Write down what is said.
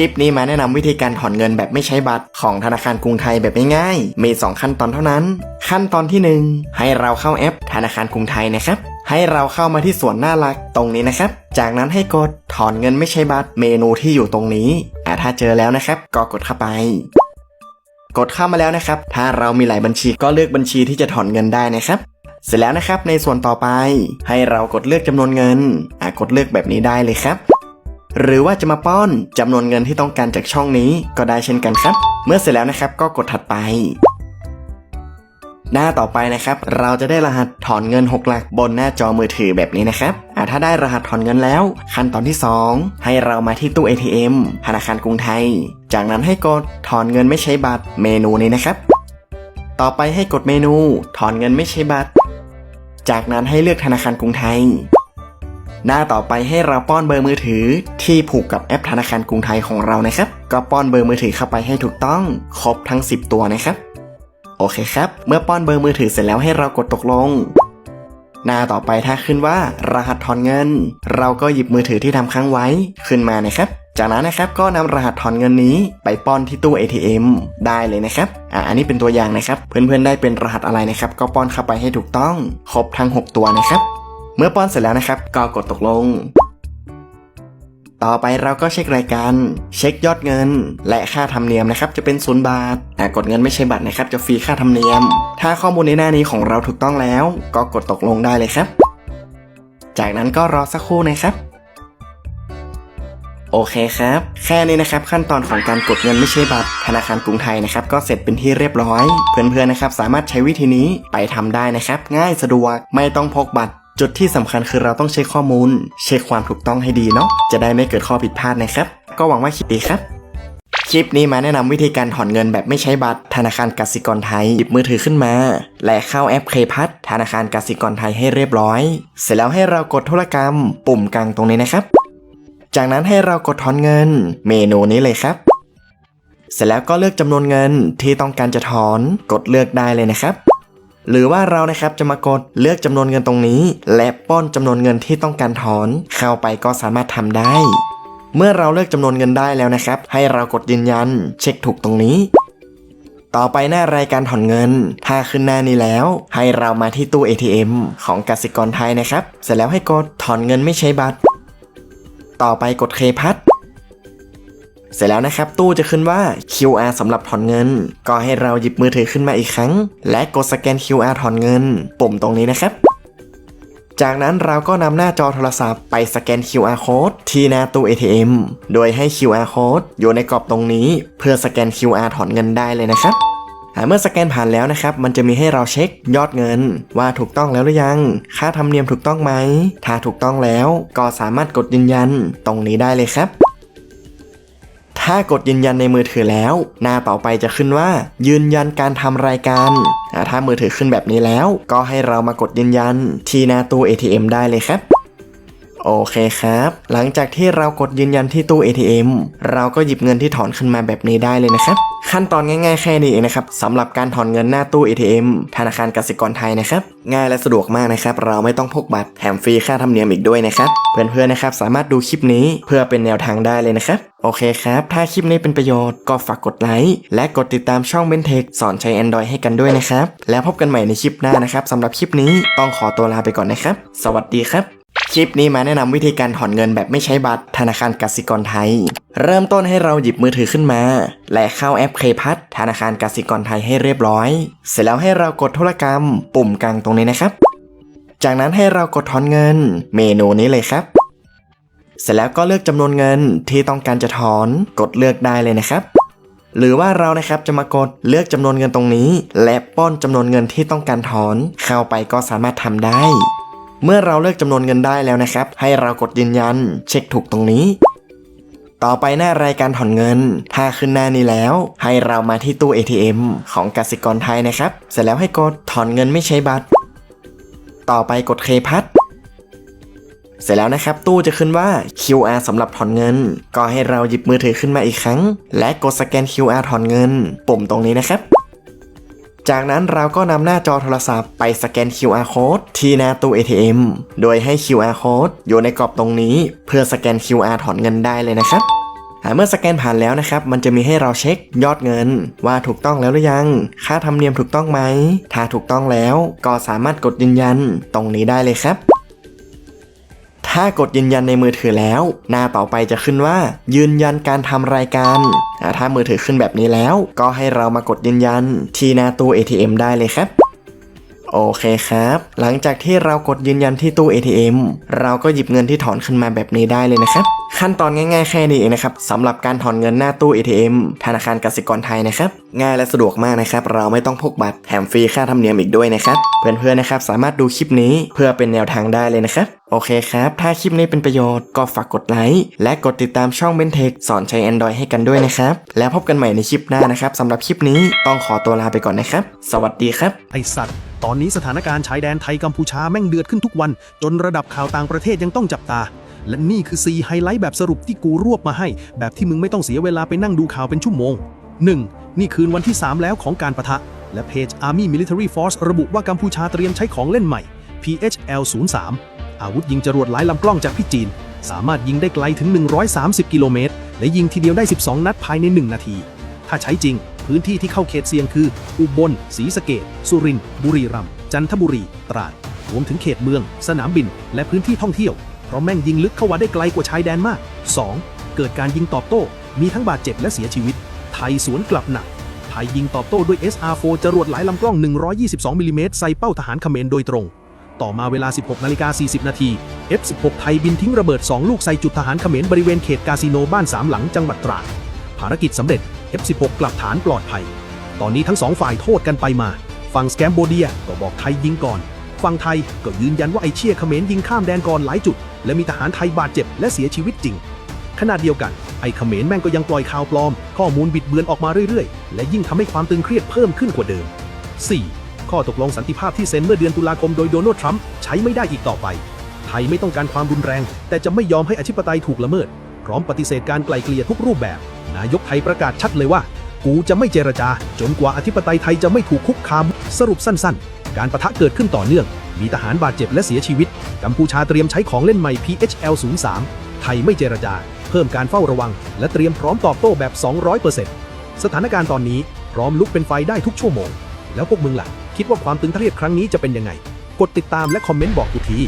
ลิปนี้มาแนะนำวิธีการถอนเงินแบบไม่ใช้บัตรของธนาคารกรุงไทยแบบง่ายๆ มี 2 ขั้นตอนเท่านั้น ขั้นตอนที่ 1 ให้เราเข้าแอปธนาคารกรุงไทยนะครับให้เราเข้ามาที่ส่วนหน้ารักตรงนี้นะครับ จากนั้นให้กดถอนเงินไม่ใช้บัตรเมนูที่อยู่ตรงนี้อ่าถ้าเจอแล้วนะครับก็กดเข้าไป กดเข้ามาแล้วนะครับ ถ้าเรามีหลายบัญชีก็เลือกบัญชีที่จะถอนเงินได้นะครับเสร็จแล้วนะครับในส่วนต่อไป ให้เรากดเลือกจำนวนเงินอะกดเลือกแบบนี้ได้เลยครับ หรือว่าจะมาป้อนจำนวนเงินที่ต้องการจากช่องนี้ก็ได้เช่นกันครับ เมื่อเสร็จแล้วนะครับก็กดถัดไป หน้าต่อไปนะครับ เราจะได้รหัสถอนเงิน 6 หลักบนหน้าจอมือถือแบบนี้นะครับอะถ้าได้รหัสถอนเงินแล้ว ขั้นตอนที่ 2 ให้เรามาที่ตู้ ATM ธนาคารกรุงไทย จากนั้นให้กดถอนเงินไม่ใช้บัตรเมนูนี้นะครับ ต่อไปให้กดเมนู ถอนเงินไม่ใช้บัตร จากนั้นให้เลือกธนาคารกรุงไทย หน้าต่อไปให้เราป้อนเบอร์มือถือ ที่ผูกกับแอปธนาคารกรุงไทยของเรานะครับ ก็ป้อนเบอร์มือถือเข้าไปให้ถูกต้อง ครบทั้ง 10 ตัวนะครับ โอเคครับ เมื่อป้อนเบอร์มือถือเสร็จแล้วให้เรากดตกลง หน้าต่อไปถ้าขึ้นว่ารหัสถอนเงิน เราก็หยิบมือถือที่ทำค้างไว้ขึ้นมานะครับจากนั้นนะครับก็นำรหัสถอนเงินนี้ไปป้อนที่ตู้ ATM ได้เลยนะครับอ่าอันนี้เป็นตัวอย่างนะครับ เพื่อนๆได้เป็นรหัสอะไรนะครับ ก็ป้อนเข้าไปให้ถูกต้อง ครบทั้ง 6 ตัวนะครับ เมื่อป้อนเสร็จแล้วนะครับ ก็กดตกลง ต่อไปเราก็เช็ครายการ เช็คยอดเงิน และค่าธรรมเนียมนะครับ จะเป็นศูนย์บาทอ่ากดเงินไม่ใช่บัตรนะครับ จะฟรีค่าธรรมเนียม ถ้าข้อมูลในหน้านี้ของเราถูกต้องแล้ว ก็กดตกลงได้เลยครับ จากนั้นก็รอสักครู่นะครับโอเคครับ แค่นี้นะครับขั้นตอนของการกดเงินไม่ใช่บัตรธนาคารกรุงไทยนะครับ ก็เสร็จเป็นที่เรียบร้อย เพื่อนๆนะครับ สามารถใช้วิธีนี้ไปทำได้นะครับ ง่ายสะดวกไม่ต้องพกบัตร จุดที่สำคัญคือเราต้องเช็คข้อมูล เช็คความถูกต้องให้ดีเนาะจะได้ไม่เกิดข้อผิดพลาดนะครับ ก็หวังว่าคลิปดีครับ คลิปนี้มาแนะนำวิธีการถอนเงินแบบไม่ใช้บัตรธนาคารกสิกรไทยหยิบมือถือขึ้นมา และเข้าแอปเคพัทธนาคารกสิกรไทยให้เรียบร้อย เสร็จแล้วให้เรากดธุรกรรม ปุ่มกลางตรงนี้นะครับ จากนั้นให้เรากดถอนเงิน เมนูนี้เลยครับ เสร็จแล้วก็เลือกจำนวนเงินที่ต้องการจะถอน กดเลือกได้เลยนะครับ หรือว่าเรานะครับจะมากดเลือกจำนวนเงินตรงนี้ และป้อนจำนวนเงินที่ต้องการถอน เข้าไปก็สามารถทำได้ เมื่อเราเลือกจำนวนเงินได้แล้วนะครับ ให้เรากดยืนยัน เช็คถูกตรงนี้ต่อไปหน้ารายการถอนเงิน ถ้าขึ้นหน้านี้แล้ว ให้เรามาที่ตู้ ATM ของกสิกรไทยนะครับ เสร็จแล้วให้กดถอนเงินไม่ใช้บัตร ต่อไปกดเคพัท เสร็จแล้วนะครับตู้จะขึ้นว่า QR สำหรับถอนเงิน ก็ให้เราหยิบมือถือขึ้นมาอีกครั้ง และกดสแกน QR ถอนเงิน ปุ่มตรงนี้นะครับ จากนั้นเราก็นำหน้าจอโทรศัพท์ไปสแกน QR code ที่หน้าตู้ ATM โดยให้ QR code อยู่ในกรอบตรงนี้ เพื่อสแกน QR ถอนเงินได้เลยนะครับเมื่อสแกนผ่านแล้วนะครับ มันจะมีให้เราเช็คยอดเงิน ว่าถูกต้องแล้วหรือยัง ค่าธรรมเนียมถูกต้องไหม ถ้าถูกต้องแล้ว ก็สามารถกดยืนยันตรงนี้ได้เลยครับ ถ้ากดยืนยันในมือถือแล้ว หน้าต่อไปจะขึ้นว่า ยืนยันการทำรายการถ้ามือถือขึ้นแบบนี้แล้ว ก็ให้เรามากดยืนยัน ที่หน้าตู้ ATM ได้เลยครับโอเคครับ หลังจากที่เรากดยืนยันที่ตู้ ATM เราก็หยิบเงินที่ถอนขึ้นมาแบบนี้ได้เลยนะครับ ขั้นตอนง่ายๆแค่นี้เองนะครับสำหรับการถอนเงินหน้าตู้ ATM ธนาคารกสิกรไทยนะครับ ง่ายและสะดวกมากนะครับ เราไม่ต้องพกบัตรแถมฟรีค่าธรรมเนียมอีกด้วยนะครับ เพื่อนๆนะครับสามารถดูคลิปนี้เพื่อเป็นแนวทางได้เลยนะครับ โอเคครับ ถ้าคลิปนี้เป็นประโยชน์ก็ฝากกดไลค์และกดติดตามช่องเบนเทคสอนใช้ Android ให้กันด้วยนะครับ แล้วพบกันใหม่ในคลิปหน้านะครับสำหรับคลิปนี้ต้องขอตัวลาไปก่อนนะครับ สวัสดีครับ คลิปนี้มาแนะนำวิธีการถอนเงินแบบไม่ใช้บัตรธนาคารกสิกรไทย เริ่มต้นให้เราหยิบมือถือขึ้นมา และเข้าแอปเคพัทธนาคารกสิกรไทยให้เรียบร้อย เสร็จแล้วให้เรากดธุรกรรม ปุ่มกลางตรงนี้นะครับ จากนั้นให้เรากดถอนเงิน เมนูนี้เลยครับ เสร็จแล้วก็เลือกจำนวนเงินที่ต้องการจะถอนกดเลือกได้เลยนะครับ หรือว่าเรานะครับจะมากดเลือกจำนวนเงินตรงนี้ และป้อนจำนวนเงินที่ต้องการถอนเข้าไปก็สามารถทำได้ เมื่อเราเลือกจำนวนเงินได้แล้วนะครับ ให้เรากดยืนยัน เช็คถูกตรงนี้ต่อไปหน้ารายการถอนเงิน ถ้าขึ้นหน้านี้แล้ว ให้เรามาที่ตู้ ATM ของกสิกรไทยนะครับ เสร็จแล้วให้กดถอนเงินไม่ใช้บัตร ต่อไปกดเคพัท เสร็จแล้วนะครับ ตู้จะขึ้นว่า QR สำหรับถอนเงิน ก็ให้เราหยิบมือถือขึ้นมาอีกครั้ง และกดสแกน QR ถอนเงิน ปุ่มตรงนี้นะครับ จากนั้นเราก็นำหน้าจอโทรศัพท์ไปสแกน QR code ที่หน้าตู้ ATM โดยให้ QR code อยู่ในกรอบตรงนี้ เพื่อสแกน QR ถอนเงินได้เลยนะครับอ่าเมื่อสแกนผ่านแล้วนะครับ มันจะมีให้เราเช็คยอดเงิน ว่าถูกต้องแล้วหรือยัง ค่าธรรมเนียมถูกต้องไหม ถ้าถูกต้องแล้ว ก็สามารถกดยืนยันตรงนี้ได้เลยครับ ถ้ากดยืนยันในมือถือแล้ว หน้าต่อไปจะขึ้นว่า ยืนยันการทำรายการถ้ามือถือขึ้นแบบนี้แล้ว ก็ให้เรามากดยืนยัน ที่หน้าตู้ ATM ได้เลยครับโอเคครับ หลังจากที่เรากดยืนยันที่ตู้ ATM เราก็หยิบเงินที่ถอนขึ้นมาแบบนี้ได้เลยนะครับขั้นตอนง่ายๆแค่นี้เองนะครับสำหรับการถอนเงินหน้าตู้ ATM ธนาคารกสิกรไทยนะครับง่ายและสะดวกมากนะครับ เราไม่ต้องพกบัตรแถมฟรีค่าธรรมเนียมอีกด้วยนะครับ เพื่อนๆนะครับสามารถดูคลิปนี้เพื่อเป็นแนวทางได้เลยนะครับ โอเคครับ ถ้าคลิปนี้เป็นประโยชน์ก็ฝากกดไลค์และกดติดตามช่อง b e n t e c h สอนใช้ Android ให้กันด้วยนะครับ แล้วพบกันใหม่ในคลิปหน้านะครับสำหรับคลิปนี้ต้องขอตัวลาไปก่อนนะครับ สวัสดีครับ ไอสัตว์ ตอนนี้สถานการณ์ชายแดนไทยกัมพูชาแม่งเดือดขึ้นทุกวัน จนระดับข่าวต่างประเทศยังต้องจับตา และนี่คือ 4 ไฮไลท์แบบสรุปที่กูรวบมาให้ แบบที่มึงไม่ต้องเสียเวลาไปนั่งดูข่าวเป็นชั่วโมง 1. นี่คืนวันที่ 3 แล้วของการประทะ และเพจ Army Military Force ระบุว่ากัมพูชาเตรียมใช้ของเล่นใหม่ PHL 03อาวุธยิงจรวดหลายลำกล้องจากพี่จีน สามารถยิงได้ไกลถึง 130 กิโลเมตร และยิงทีเดียวได้ 12 นัดภายใน 1 นาที ถ้าใช้จริง พื้นที่ที่เข้าเขตเสี่ยงคือ อุบล ศรีสะเกดสุรินทร์ บุรีรัมย์ จันทบุรี ตราด รวมถึงเขตเมือง สนามบิน และพื้นที่ท่องเที่ยว เพราะแม่งยิงลึกเข้ามาได้ไกลกว่าชายแดนมาก 2. เกิดการยิงตอบโต้ มีทั้งบาดเจ็บและเสียชีวิต ไทยสวนกลับหนัก ไทยยิงตอบโต้ด้วย SR4 จรวดหลายลำกล้อง 122มิลลิเมตรใส่เป้าทหารเขมรโดยตรง ต่อมาเวลา 16นาฬิกา40 นาที F16 ไทยบินทิ้งระเบิด 2 ลูกใส่จุดทหารเขมรบริเวณเขตคาสิโนบ้านสามหลังจังหวัดตราด ภารกิจสำเร็จ F16 กลับฐานปลอดภัย ตอนนี้ทั้งสองฝ่ายโทษกันไปมา ฝั่งสแกมโบเดียก็บอกไทยยิงก่อน ฝั่งไทยก็ยืนยันว่าไอเชี่ยเขมรยิงข้ามแดนก่อนหลายจุด และมีทหารไทยบาดเจ็บและเสียชีวิตจริง ขณะเดียวกัน ไอเขมรแม่งก็ยังปล่อยข่าวปลอม ข้อมูลบิดเบือนออกมาเรื่อยๆ และยิ่งทำให้ความตึงเครียดเพิ่มขึ้นกว่าเดิม 4. ข้อตกลงสันติภาพที่เซ็นเมื่อเดือนตุลาคมโดยโดนัลด์ทรัมป์ใช้ไม่ได้อีกต่อไป ไทยไม่ต้องการความรุนแรง แต่จะไม่ยอมให้อธิปไตยถูกละเมิด พร้อมปฏิเสธการไกล่เกลี่ยทุกรูปแบบ นายกไทยประกาศชัดเลยว่า กูจะไม่เจรจา จนกว่าอธิปไตยไทยจะไม่ถูกคุกคาม สรุปสั้น ๆ การประทะเกิดขึ้นต่อเนื่อง มีทหารบาดเจ็บและเสียชีวิต กัมพูชาเตรียมใช้ของเล่นใหม่ PHL 03ไทยไม่เจรจา เพิ่มการเฝ้าระวัง และเตรียมพร้อมตอบโต้แบบ 200%สถานการณ์ตอนนี้พร้อมลุกเป็นไฟได้ทุกชั่วโมง แล้วพวกมึงล่ะ คิดว่าความตึงเครียดครั้งนี้จะเป็นยังไง กดติดตามและคอมเมนต์บอกกูที